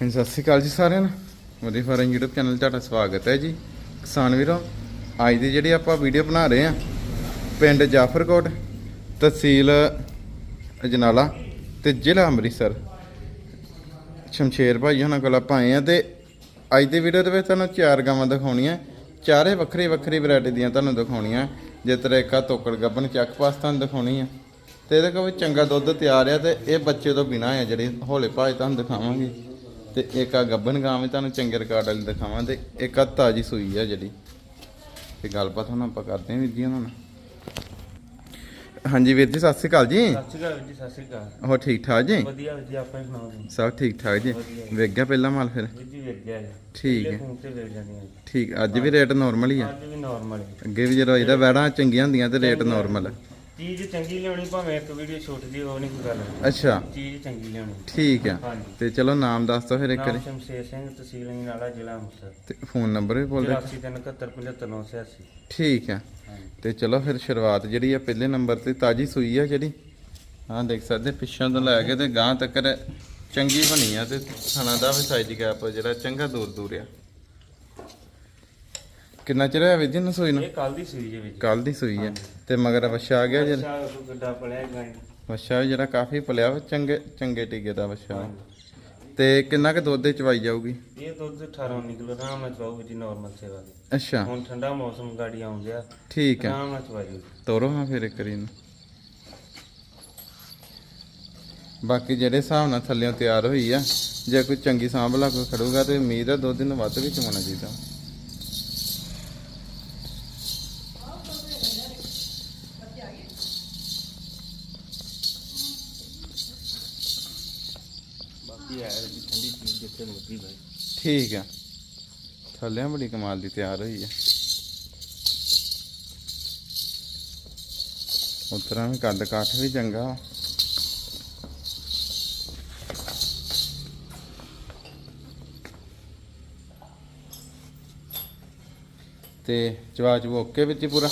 ਹਾਂਜੀ, ਸਤਿ ਸ਼੍ਰੀ ਅਕਾਲ ਜੀ ਸਾਰਿਆਂ ਨੂੰ। ਮੋਦੀ ਫਾਰਮ YouTube ਚੈਨਲ ਤੁਹਾਡਾ ਸਵਾਗਤ ਹੈ ਜੀ। ਕਿਸਾਨ ਵੀਰੋ, ਅੱਜ ਦੀ ਜਿਹੜੀ ਆਪਾਂ ਵੀਡੀਓ ਬਣਾ ਰਹੇ ਆ ਪਿੰਡ ਜਾਫਰਕੋਟ ਤਹਿਸੀਲ ਅਜਨਾਲਾ ਤੇ ਜ਼ਿਲ੍ਹਾ ਅੰਮ੍ਰਿਤਸਰ। ਸ਼ਮਸ਼ੇਰ ਭਾਈ ਉਹਨਾਂ ਕੋਲ ਆਪਾਂ ਆਏ ਆ ਤੇ ਅੱਜ ਦੀ ਵੀਡੀਓ ਦੇ ਵਿੱਚ ਤੁਹਾਨੂੰ ਚਾਰ ਗਾਵਾਂ ਦਿਖਾਉਣੀਆਂ, ਚਾਰੇ ਵੱਖਰੀ ਵੱਖਰੀ ਵੈਰਾਈਟੀ ਦੀਆਂ ਤੁਹਾਨੂੰ ਦਿਖਾਉਣੀਆਂ। ਜਿਸ ਤਰ੍ਹਾਂ ਇੱਕ ਤੋਕੜ ਗੱਬਨ ਚੱਕ ਪਾਸ ਤੁਹਾਨੂੰ ਦਿਖਾਉਣੀ ਆ। ਤੇ ਇਹਦੇ ਕੋਲ ਚੰਗਾ ਦੁੱਧ ਤਿਆਰ ਆ ਤੇ ਇਹ ਬੱਚੇ ਤੋਂ ਬਿਨਾ ਆ ਜਿਹੜੇ ਹੌਲੇ ਭਾਜ ਤੁਹਾਨੂੰ ਦਿਖਾਵਾਂਗੇ। ਤੇ ਇੱਕ ਆ ਗੱਬਨ ਗਾਂ ਵੀ ਤੁਹਾਨੂੰ ਚੰਗੇ ਰਿਕਾਰਡ ਵਾਲੀ ਦਿਖਾਵਾਂ ਤੇ ਇੱਕ ਆ ਤਾਜੀ ਸੂਈ ਆ ਜਿਹੜੀ। ਤੇ ਗੱਲਬਾਤ ਹੁਣ ਆਪਾਂ ਕਰਦੇ ਹਾਂ ਵੀਰ ਜੀ ਉਹਨਾਂ ਨਾਲ। ਹਾਂਜੀ ਵੀਰ ਜੀ ਸਤਿ ਸ਼੍ਰੀ ਅਕਾਲ ਜੀ। ਸਤਿ ਸ਼੍ਰੀ ਅਕਾਲ ਜੀ ਸਤਿ ਸ਼੍ਰੀ ਅਕਾਲ। ਠੀਕ ਠਾਕ ਜੀ? ਵਧੀਆ ਵਧੀਆ ਆਪਾਂ ਹੀ ਸੁਣਾਓ ਜੀ। ਸਭ ਠੀਕ ਠਾਕ ਜੀ। ਵੇਖ ਗਿਆ ਪਹਿਲਾ ਮਾਲ ਫਿਰ? ਜੀ ਵੇਖ ਗਿਆ ਠੀਕ ਹੈ। ਠੀਕ ਅੱਜ ਵੀ ਰੇਟ ਨਾਰਮਲ ਹੀ ਆ? ਅੱਜ ਵੀ ਨਾਰਮਲ ਹੈ ਅੱਗੇ ਵੀ ਜਦੋਂ ਇਹਦਾ ਵੈੜਾਂ ਚੰਗੀਆਂ ਹੁੰਦੀਆਂ ਤੇ ਰੇਟ ਨਾਰਮਲ ਆ। ਚੀਜ਼ ਚੰਗੀ ਲਿਆਉਣੀ ਭਾਵੇਂ ਇੱਕ ਵੀਡੀਓ ਛੋਟੀ ਜੀ ਉਹ ਨਹੀਂ ਕੋਈ ਗੱਲ। ਅੱਛਾ। ਚੀਜ਼ ਚੰਗੀ ਲਿਆਉਣੀ। ਠੀਕ ਆ ਹਾਂਜੀ। ਤੇ ਚਲੋ ਨਾਮ ਦੱਸ ਦੋ ਫਿਰ ਇੱਕ ਨਾਮ ਵਾਰੀ ਸ਼ਮਸ਼ੇਰ ਸਿੰਘ ਤਹਿਸੀਲ ਨਾਲਾ ਜ਼ਿਲ੍ਹਾ ਅੰਮ੍ਰਿਤਸਰ। ਤੇ ਫੋਨ ਨੰਬਰ ਵੀ ਬੋਲ ਦੇ 8337755986 ਠੀਕ ਆ ਹਾਂਜੀ ਤੇ ਚਲੋ ਫਿਰ ਸ਼ੁਰੂਆਤ ਜਿਹੜੀ ਆ ਪਹਿਲੇ ਨੰਬਰ ਤੇ ਤਾਜੀ ਸੂਈ ਆ ਜਿਹੜੀ। ਹਾਂ ਦੇਖ ਸਕਦੇ ਪਿੱਛੋਂ ਤੋਂ ਲੈ ਕੇ ਤੇ ਗਾਂ ਤੱਕ ਚੰਗੀ ਬਣੀ ਆ ਤੇ ਥਣਾ ਦਾ ਵੀ ਸਾਈਜ਼ ਗੈਪ ਜਿਹੜਾ ਚੰਗਾ ਦੂਰ ਦੂਰ ਆ। ਕਿੰਨਾ ਚਿਰ ਹੋਇਆ ਵੀਰ ਜੀ ਨੂੰ ਸੂਈ ਨੂੰ? ਇਹ ਕੱਲ ਦੀ ਸੂਈ ਜੇ ਵਿੱਚ ਕੱਲ ਦੀ ਸੂਈ ਆ ਤੇ ਮਗਰ ਵਛਾ ਆ ਗਿਆ ਜਿਹੜਾ? ਅੱਛਾ ਗੱਡਾ ਪੜਿਆ ਗਾਂ ਵਛਾ ਜਿਹੜਾ ਕਾਫੀ ਪਲਿਆ ਵਾ ਚੰਗੇ ਚੰਗੇ ਟੀਕੇ ਦਾ ਵਛਾ। ਤੇ ਕਿੰਨਾ ਕੁ ਦੁੱਧ ਦੇ ਚਵਾਈ ਜਾਊਗੀ? ਇਹ ਦੁੱਧ 18 19 ਕਿਲੋ ਆਰਾਮ ਨਾਲ ਚਵਾਉ ਜੀ ਨਾਰਮਲ ਸੇਵਾ ਦੀ। ਅੱਛਾ। ਹੁਣ ਠੰਡਾ ਮੌਸਮ ਗਾੜੀ ਆਉਂ ਗਿਆ ਠੀਕ ਆ ਆਰਾਮ ਨਾਲ ਚਵਾਈ ਤੋਰੋ ਹਾਂ ਫਿਰ ਇੱਕ ਵਾਰੀ ਨੂੰ ਬਾਕੀ ਜਿਹੜੇ ਹਿਸਾਬ ਨਾਲ ਥੱਲਿਓਂ ਤਿਆਰ ਹੋਈ ਆ ਜੇ ਕੋਈ ਚੰਗੀ ਸਾਂਭਲਾ ਕੋਈ ਖੜੂਗਾ ਤੇ ਉਮੀਦ ਆ ਦੋ ਦਿਨ ਵੱਧ ਵੀ ਚਵਾਉਣਾ ਚਾਹੀਦਾ। ਬਾਕੀ ਹੈ ਜੀ ਠੰਡੀ ਚੀਜ਼ ਜਿੱਥੇ ਮਰਜ਼ੀ ਭਾਈ ਠੀਕ ਆ ਥੱਲਿਆਂ ਬੜੀ ਕਮਾਲ ਦੀ ਤਿਆਰ ਹੋਈ ਆ ਉਤਰਾਂ ਵੀ ਕੱਦ ਕਾਠ ਵੀ ਚੰਗਾ। ਤੇ ਚੂ ਓਕੇ ਵਿੱਚ ਪੂਰਾ?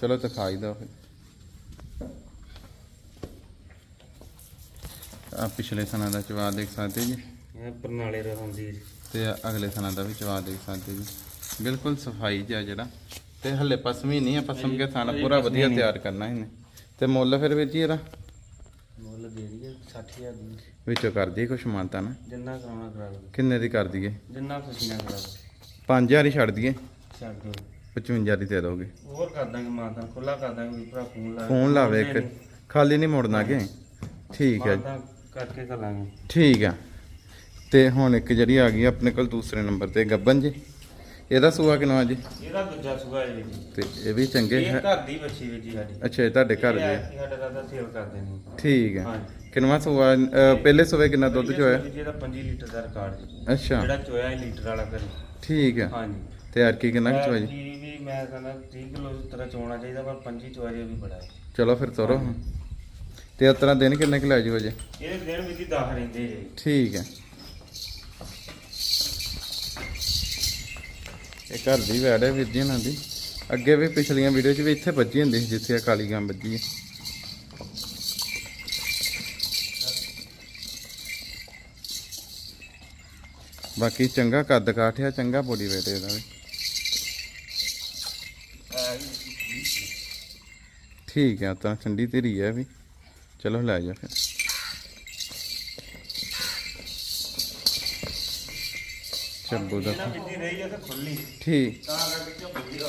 ਚਲੋ ਦਿਖਾਈ ਦੋ ਫਿਰ। ਆ ਪਿਛਲੇ ਸਨਾਂ ਦਾ ਚਵਾ ਦੇਖ ਸਕਦੇ ਜੀ? ਇਹ ਪਰਨਾਲੇ ਦਾ ਜੀ। ਤੇ ਅਗਲੇ ਸਨਾਂ ਦਾ ਵੀ ਚਵਾ ਦੇਖ ਸਕਦੇ ਜੀ। ਬਿਲਕੁਲ ਸਫ਼ਾਈ ਜਿਹਾ ਜਿਹੜਾ। ਤੇ ਹੱਲੇ ਪਸਮੀ ਨਹੀਂ ਆ ਪਸਮ ਕੇ ਥਾਣਾ ਪੂਰਾ ਵਧੀਆ। ਤਿਆਰ ਕਰਨਾ ਇਹਨੇ। ਤੇ ਮੁੱਲ ਫਿਰ ਵੀਰ ਜੀ ਇਹਦਾ? ਮੁੱਲ ਦੇ ਦਈਏ 60000 ਦੀ। ਵਿੱਚੋਂ ਕਰ ਦਈਏ ਕੁਛ ਮਾਨਤਾ ਨਾ। ਜਿੰਨਾ ਕਰਾਉਣਾ ਕਰਾ ਲਓ ਕਿੰਨੇ ਦੀ ਕਰ ਦਈਏ? ਜਿੰਨਾ ਖੁਸ਼ੀ ਨਾਲ ਕਰਾ ਲਓ 5000 ਹੀ ਛੱਡ ਦਈਏ। ਛੱਡ ਦਿਓ। 55 ਦੀ ਦੇ ਦੋਗੇ। ਹੋਰ ਕਰ ਦਾਂਗੇ ਮਾਤਾ ਖੁੱਲਾ ਕਰ ਦਾਂਗੇ ਵੀ ਭਰਾ ਫੋਨ ਲਾ ਫੋਨ ਲਾਵੇ ਇੱਕ। ਖਾਲੀ ਨਹੀਂ ਮੋੜਨਾ ਕਿ? ਠੀਕ ਹੈ ਕਰਕੇ ਕਰਾਂਗੇ ਠੀਕ ਆ। ਤੇ ਹੁਣ ਇੱਕ ਜਿਹੜੀ ਆ ਗਈ ਆਪਣੇ ਕੋਲ ਦੂਸਰੇ ਨੰਬਰ ਤੇ ਗੱਬਨ ਜੀ। ਇਹਦਾ ਸੂਆ ਕਿਨਵਾ ਜੀ? ਇਹਦਾ ਦੂਜਾ ਹੈ ਜੀ। ਤੇ ਇਹ ਵੀ ਚੰਗੇ ਇਹ ਹੈ। ਘਰ ਦੀ ਬੱਚੀ ਵੀ ਜੀ ਸਾਡੀ। ਅੱਛਾ ਇਹ ਤੁਹਾਡੇ ਘਰ ਦੇ ਐਤਕੀ ਸਾਡਾ ਦਾਦਾ ਸੇਲ ਕਰ ਦੇਣੀ। ਠੀਕ ਹੈ ਹਾਂਜੀ। ਕਿਨਵਾ ਸੂਆ ਪਹਿਲੇ ਸੂਏ ਕਿੰਨਾ ਦੁੱਧ ਚੋਇਆ? ਜੀ ਇਹਦਾ 5 ਲੀਟਰ ਦਾ ਰਿਕਾਰਡ ਜੀ। ਅੱਛਾ। ਜਿਹੜਾ ਚੋਇਆ ਇਹ ਲੀਟਰ ਵਾਲਾ ਕਰੀ ਠੀਕ ਹੈ ਹਾਂਜੀ। ਤੇ ਯਾਰ ਕੀ ਕਿੰਨਾ ਕੁ ਚੋਇਆ ਜੀ? ਜੀ ਵੀ ਮੈਂ ਕਹਿੰਦਾ 30 ਕਿਲੋ ਤਰ੍ਹਾਂ ਚੋਣਾ ਚਾਹੀਦਾ ਪਰ 25 ਚਵਾਰੇ ਵੀ ਬੜਾ ਹੈ। ਚਲੋ ਫਿਰ ਤੋਰੋ। ਤੇ ਇਸ ਤਰ੍ਹਾਂ ਦਿਨ ਕਿੰਨੇ ਕੁ ਲੈ ਜੂ ਅਜੇ ਇਹਦੇ ਦਿਨ ਵਿੱਚ 10 ਰਹਿੰਦੇ ਜੀ। ਠੀਕ ਹੈ। ਇਹ ਘਰ ਦੀ ਵੈੜ ਹੈ ਵੀਰ ਜੀ ਇਹਨਾਂ ਦੀ। ਅੱਗੇ ਵੀ ਪਿਛਲੀਆਂ ਵੀਡੀਓ 'ਚ ਵੀ ਇੱਥੇ ਵੱਜੀ ਹੁੰਦੀ ਸੀ ਜਿੱਥੇ ਆ ਕਾਲੀ ਗਾਂ ਵੱਜੀ ਹੈ। ਬਾਕੀ ਚੰਗਾ ਕੱਦ ਕਾਠਿਆ ਚੰਗਾ ਬੋਡੀ ਵੇਟ ਇਹਦਾ ਵੀ। ਠੀਕ ਹੈ। ਤਾਂ ਠੰਡੀ ਧੀਰੀ ਹੈ ਵੀ। ਚਲੋ ਲੈ ਜਾ ਫਿਰ। ਚੱਬੂ ਦਾ। ਇਹਨਾਂ ਵਿੱਚ ਰਹੀ ਹੈ ਤਾਂ ਖੁੱਲੀ ਠੀਕ। ਤਾਂ ਕਰਕੇ ਝੋਪੜੀ ਦਾ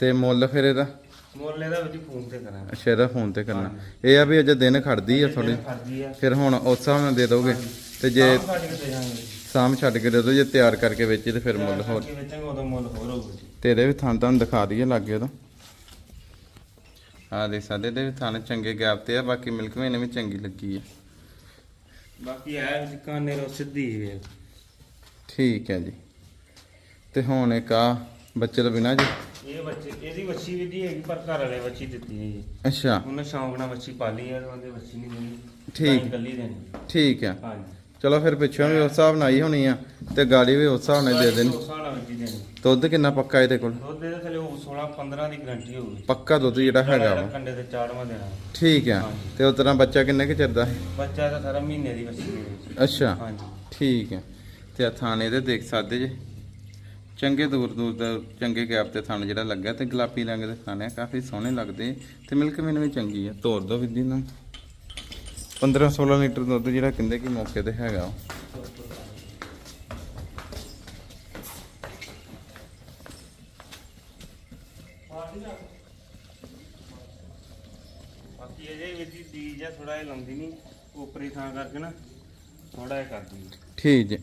ਤੇ ਮੁੱਲ ਫਿਰ ਇਹਦਾ? ਮੁੱਲ ਇਹਦਾ ਵਿੱਚ ਫੋਨ ਤੇ ਕਰਾਂਗੇ। ਅੱਛਾ ਇਹਦਾ ਫੋਨ ਤੇ ਕਰਨਾ। ਇਹ ਆ ਵੀ ਅਜੇ ਦਿਨ ਖੜਦੀ ਆ ਥੋੜੀ ਫਿਰ ਹੁਣ ਉਸ ਹਿਸਾਬ ਨਾਲ ਦੇ ਦੋਗੇ। ਤੇ ਜੇ ਸ਼ਾਮ ਛੱਡ ਕੇ ਦੇ ਦੋ ਜੇ ਤਿਆਰ ਕਰਕੇ ਵੇਚੀ ਤੇ ਫਿਰ ਮੁੱਲ ਹੋਰ। ਵੇਚਾਂਗੇ ਉਦੋਂ ਮੁੱਲ ਹੋਰ ਹੋਊਗਾ। ਤੇਰੇ ਵੀ ਥਾਂ ਤੁਹਾਨੂੰ ਦਿਖਾ ਦਈਏ ਲੱਗੇ ਉਹਦਾ। ਆ ਦੇ ਸਾਡੇ ਦੇ ਵੀ ਥਾਂ ਚੰਗੇ ਗੈਪ ਤੇ ਆ ਬਾਕੀ ਮਿਲਕ ਮਹੀਨੇ ਵੀ ਚੰਗੀ ਲੱਗੀ ਆ। ਬਾਕੀ ਹੈ ਵਿੱਚ ਕਾਨੇ ਰੋ ਸਿੱਧੀ ਵੇ ਠੀਕ ਹੈ ਜੀ। ਤੇ ਹੁਣ ਇੱਕ ਆ ਬੱਚੇ ਤੋਂ ਬਿਨਾ ਜੀ। ਇਹ ਬੱਚੇ ਇਹਦੀ ਵੱਛੀ ਵੀ ਦੀ ਹੈਗੀ ਪਰ ਘਰ ਵਾਲੇ ਵੱਛੀ ਦਿੱਤੀ ਹੈ। ਜੀ ਅੱਛਾ। ਉਹਨੇ ਸ਼ੌਂਕ ਨਾਲ ਵੱਛੀ ਪਾਲੀ ਹੈ ਉਹਦੇ ਵੱਛੀ ਨਹੀਂ ਦੇਣੀ। ਠੀਕ। ਤਾਂ ਹੀ ਇਕੱਲੀ ਦੇਣੀ। ਠੀਕ ਆ। ਹਾਂਜੀ। ਚਲੋ ਫਿਰ ਪਿੱਛੋਂ ਵੀ ਉਸ ਹਿਸਾਬ ਨਾਲ ਆਈ ਹੋਣੀ ਆ ਤੇ ਗਾੜੀ ਵੀ ਉਸ ਹਿਸਾਬ ਨਾਲ ਦੇ ਦੇਣੀ। ਸਾਲ ਦੁੱਧ ਕਿੰਨਾ ਪੱਕਾ ਇਹਦੇ ਕੋਲ? ਦੁੱਧ ਦੇ ਥਲੇ 16 15 ਦੀ ਗਾਰੰਟੀ ਹੋਊਗੀ। ਪੱਕਾ ਦੁੱਧ ਜਿਹੜਾ ਹੈਗਾ ਵਾ। ਕੰਡੇ ਤੇ ਚਾੜਵਾ ਦੇਣਾ। ਠੀਕ ਆ। ਤੇ ਉਸ ਤਰ੍ਹਾਂ ਬੱਚਾ ਕਿੰਨੇ ਕੁ ਚਿਰ ਦਾ? ਹੈ ਬੱਚਾ ਤਾਂ ਸਾਰਾ ਮਹੀਨੇ ਦੀ ਬੱਚੀ ਦੇ ਵਿੱਚ ਅੱਛਾ। ਹਾਂਜੀ। ਠੀਕ ਹੈ ਤੇ ਆ ਥਾਣੇ ਦੇ ਦੇਖ ਸਕਦੇ ਜੇ। ਚੰਗੇ ਦੂਰ ਦੂਰ ਦਾ ਚੰਗੇ ਗੈਪ ਤੇ ਥਾਣੇ ਜਿਹੜਾ ਲੱਗਾ ਤੇ ਗੁਲਾਬੀ ਰੰਗ ਦੇ ਥਾਣੇ ਆ ਕਾਫੀ ਸੋਹਣੇ ਲੱਗਦੇ। ਤੇ ਮਿਲਕ ਮੈਨੂੰ ਵੀ ਚੰਗੀ ਆ। ਤੋੜ ਦੋ ਵਿਧੀ ਨਾਲ 15 16 ਲੀਟਰ ਦੁੱਧ ਜਿਹੜਾ ਕਹਿੰਦੇ ਕਿ ਮੌਕੇ ਤੇ ਹੈਗਾ। ਬਾਕੀ ਇਹਦੇ ਵਿੱਚ ਹੀ ਬੀਜ ਆ ਥੋੜਾ ਜਿਹਾ ਲਾਉਂਦੀ ਨਹੀਂ ਉਪਰੀ ਥਾਂ ਕਰਕੇ ਨਾ ਥੋੜਾ ਜਿਹਾ ਕਰਦੀ ਹੈ ਠੀਕ ਜੇ।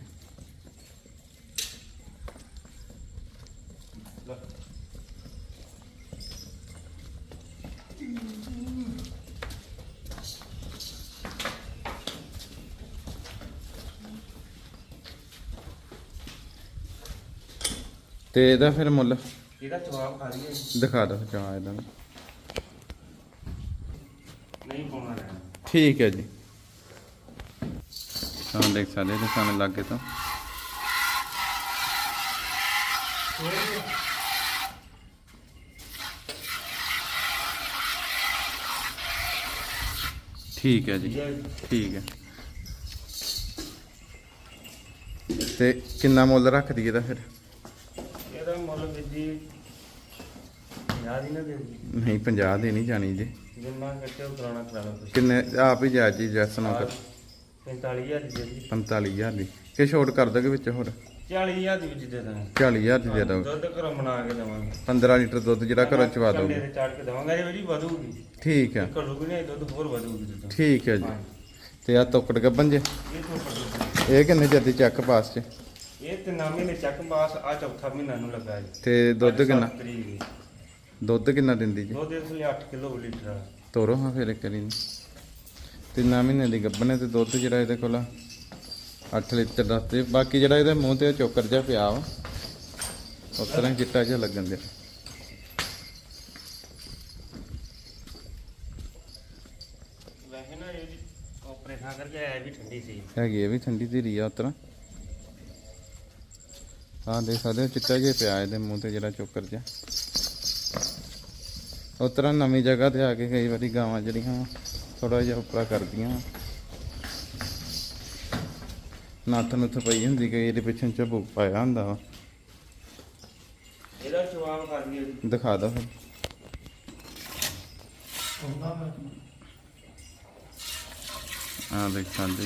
ਤੇ ਇਹਦਾ ਫਿਰ ਮੁੱਲ? ਇਹਦਾ ਜਵਾਬ ਖਾ ਲਈਏ ਦਿਖਾ ਦਿਓ ਚਾ ਇਹਦਾ। ਨਹੀਂ ਪਾਉਣਾ ਰਹਿਣਾ ਠੀਕ ਹੈ ਜੀ। ਤਾਂ ਦੇਖ ਸਕਦੇ ਹੋ ਸਾਨੂੰ ਲੱਗੇ ਤਾਂ। ਠੀਕ ਹੈ ਜੀ। ਠੀਕ ਹੈ ਹੈ। ਤੇ ਕਿੰਨਾ ਮੁੱਲ ਰੱਖ ਦਈਏ ਦਾ ਫਿਰ? ਜੀ। ਯਾਦ ਹੀ ਨਾ ਦੇ ਦਿਓ। ਨਹੀਂ 50 ਦੀ ਨਹੀਂ ਜਾਣੀ ਜੀ। ਜਿੰਨਾ ਕੱਟੇ ਉਹ ਕਰਾਉਣਾ ਕਰਾ ਲਓ ਤੁਸੀਂ ਕਿੰਨੇ ਆਪ ਹੀ ਜੀ ਜੈਸ ਨਾ ਕਰ। 45000 ਦੀ ਦੇ ਦੀ 45000 ਦੀ। ਕਿ ਛੋਟ ਕਰ ਦੋਗੇ ਵਿੱਚ ਹੋਰ? 40000 ਦੀ ਵਿੱਚ ਦੇ ਦਾਂਗੇ। 40000 ਦੀ ਦੇ ਦੋਗੇ ਦੁੱਧ ਘਰੋਂ ਬਣਾ ਕੇ ਦੇਵਾਂਗੇ। 15 ਲੀਟਰ ਦੁੱਧ ਜਿਹੜਾ ਘਰੋਂ ਚਵਾ ਦੋਗੇ। ਤੇ ਚਾੜ ਕੇ ਦੇਵਾਂਗੇ। ਇਹ ਵੀ ਵਧੂਗੀ। ਠੀਕ ਹੈ ਘਰੋਂ ਵੀ ਨਹੀਂ ਦੁੱਧ ਹੋਰ ਵਧੂਗੀ ਦੁੱਧ ਠੀਕ ਹੈ ਜੀ। ਤੇ ਆ ਤੋਕੜ ਗੱਬਨ ਜੇ। ਇਹ ਕਿੰਨੇ ਜਲਦੀ ਚੱਕ ਪਾਸ ਚ? ਇਹ ਤੇ ਨਾ ਮਹੀਨੇ ਚੱਕ ਬਾਸ ਆ ਚੌਥਾ ਮਹੀਨਾ ਨੂੰ ਲੱਗਾ ਜੀ। ਤੇ ਦੁੱਧ ਕਿੰਨਾ? ਦੀ। ਦੁੱਧ ਕਿੰਨਾ ਦਿੰਦੀ ਜੀ? ਦੁੱਧ ਇਸ ਲਈ 8 ਕਿਲੋ ਲੀਟਰ ਆ। ਤੋਰੋ ਹਾਂ ਫਿਰ ਇੱਕ ਵਾਰੀ ਤਿੰਨਾਂ ਮਹੀਨੇ ਦੀ ਗੱਬਨ ਹੈ ਤੇ ਦੁੱਧ ਜਿਹੜਾ ਇਹਦੇ ਕੋਲ 8 ਲੀਟਰ ਦਾ ਤੇ ਬਾਕੀ ਜਿਹੜਾ ਇਹਦੇ ਮੂੰਹ ਤੇ ਚੋਕਰ ਜਿਹਾ ਪਿਆ ਵਾ ਉਸ ਤਰ੍ਹਾਂ ਚਿੱਟਾ ਜਿਹਾ ਲੱਗਣ ਦੇ ਵੈਸੇ ਨਾ ਇਹ ਆਪਰੇਸ਼ਨ ਕਰਕੇ ਆਇਆ ਵੀ ਠੰਡੀ ਸੀ। ਹੈਗੀ ਇਹ ਵੀ ਠੰਡੀ ਧੀਰੀ ਆ ਉਸ ਤਰ੍ਹਾਂ। ਆਹ ਦੇਖ ਸਕਦੇ ਹੋ ਚਿੱਟਾ ਜਿਹਾ ਪਿਆ ਇਹਦੇ ਮੂੰਹ ਤੇ ਜਿਹੜਾ ਚੋਕਰ ਜਿਹਾ। ਉਸ ਤਰ੍ਹਾਂ ਨਵੀਂ ਜਗ੍ਹਾ ਤੇ ਆ ਕੇ ਕਈ ਵਾਰੀ ਗਾਵਾਂ ਜਿਹੜੀਆਂ ਥੋੜਾ ਜਿਹਾ ਉਪਰਾ ਕਰਦੀਆਂ। ਨੱਥ ਨੁੱਥ ਪਈ ਹੁੰਦੀ ਕਈ ਇਹਦੇ ਪਿੱਛੇ ਝਬੂਕ ਪਾਇਆ ਹੁੰਦਾ ਵਾ। ਇਹਦਾ ਜਵਾਬ ਕਰ ਦਿਓ ਜੀ। ਦਿਖਾ ਦੋ ਫਿਰ। ਆ ਦੇਖ ਸਕਦੇ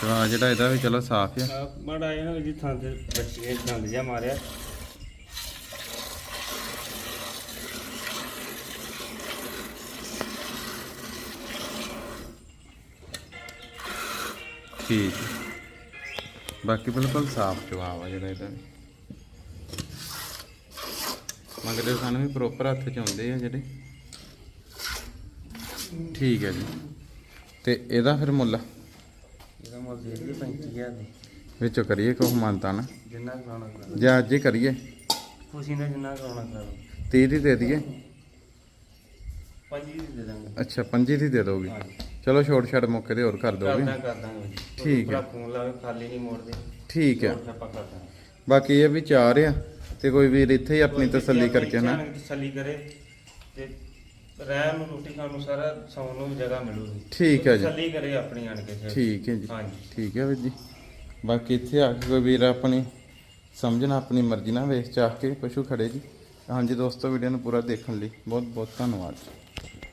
ਚਵਾ ਜਿਹੜਾ ਇਹਦਾ ਵੀ ਚਲੋ ਸਾਫ਼ ਆ। ਮਾੜਾ ਇਹ ਨਾ ਜੀ ਥਾਂ ਤੇ ਬੱਚੇ ਦੰਦ ਜਿਹਾ ਮਾਰਿਆ। ਠੀਕ ਬਾਕੀ ਬਿਲਕੁਲ ਸਾਫ਼ ਜਵਾਬ ਆ ਜਿਹੜਾ ਇਹਦਾ ਮਗਰ ਸਾਨੂੰ ਵੀ ਪ੍ਰੋਪਰ ਹੱਥ ਚ ਆਉਂਦੇ ਆ ਜਿਹੜੇ। ਠੀਕ ਹੈ ਜੀ। ਤੇ ਇਹਦਾ ਫਿਰ ਮੁੱਲ? ਇਹਦਾ ਮੁੱਲ ਦੇ ਦੀ 35000 ਦੀ। ਵਿੱਚੋਂ ਕਰੀਏ ਕੋ ਮੰਨਤਾ ਨਾ। ਜਿੰਨਾ ਕਰਾਉਣਾ ਕਰਾ ਲਓ। ਜਾਂ ਅੱਜ ਹੀ ਕਰੀਏ। ਖੁਸ਼ੀ ਨਾਲ ਜਿੰਨਾ ਕਰਾਉਣਾ ਕਰਾ ਲਓ। 30 ਦੀ ਦੇ ਦਈਏ। ਪੰਜੀ ਦੀ ਦੇ ਦਾਂਗੇ। ਅੱਛਾ 25 ਦੀ ਦੇ ਦੋਗੇ। ਹਾਂਜੀ। ਚਲੋ ਛੋਟ ਛਾਟ ਮੌਕੇ ਤੇ ਹੋਰ ਕਰ ਦੋਗੇ। ਠੀਕ ਹੈ। ਫੋਨ ਲਾਵੇ ਖਾਲੀ ਨਹੀਂ ਮੋੜਦੇ। ਠੀਕ ਹੈ ਹੋਰ ਆਪਾਂ ਬਾਕੀ ਇਹ ਵੀ ਚਾਰ ਆ ਤੇ ਕੋਈ ਵੀਰ ਇੱਥੇ ਹੀ ਆਪਣੀ ਤਸੱਲੀ ਕਰਕੇ ਨਾ। ਤਸੱਲੀ ਕਰੇ ਤੇ ਰਹਿਣ ਨੂੰ ਰੋਟੀ ਖਾਣ ਨੂੰ ਸਾਰਾ ਸੌਣ ਨੂੰ ਵੀ ਜਗ੍ਹਾ ਮਿਲੂਗੀ। ਠੀਕ ਹੈ ਜੀ। ਤਸੱਲੀ ਕਰੇ ਆਪਣੀ ਆਣ ਕੇ ਫਿਰ। ਠੀਕ ਹੈ ਜੀ। ਹਾਂਜੀ। ਠੀਕ ਹੈ ਵੀਰ ਜੀ। ਬਾਕੀ ਇੱਥੇ ਆ ਕੇ ਕੋਈ ਵੀਰ ਆਪਣੀ ਸਮਝਣਾ ਆਪਣੀ ਮਰਜ਼ੀ ਨਾਲ ਵੇਖ ਚਾਹ ਕੇ ਪਸ਼ੂ ਖੜੇ ਜੀ। ਹਾਂਜੀ ਦੋਸਤੋ ਵੀਡੀਓ ਨੂੰ ਪੂਰਾ ਦੇਖਣ ਲਈ ਬਹੁਤ ਬਹੁਤ ਧੰਨਵਾਦ ਜੀ।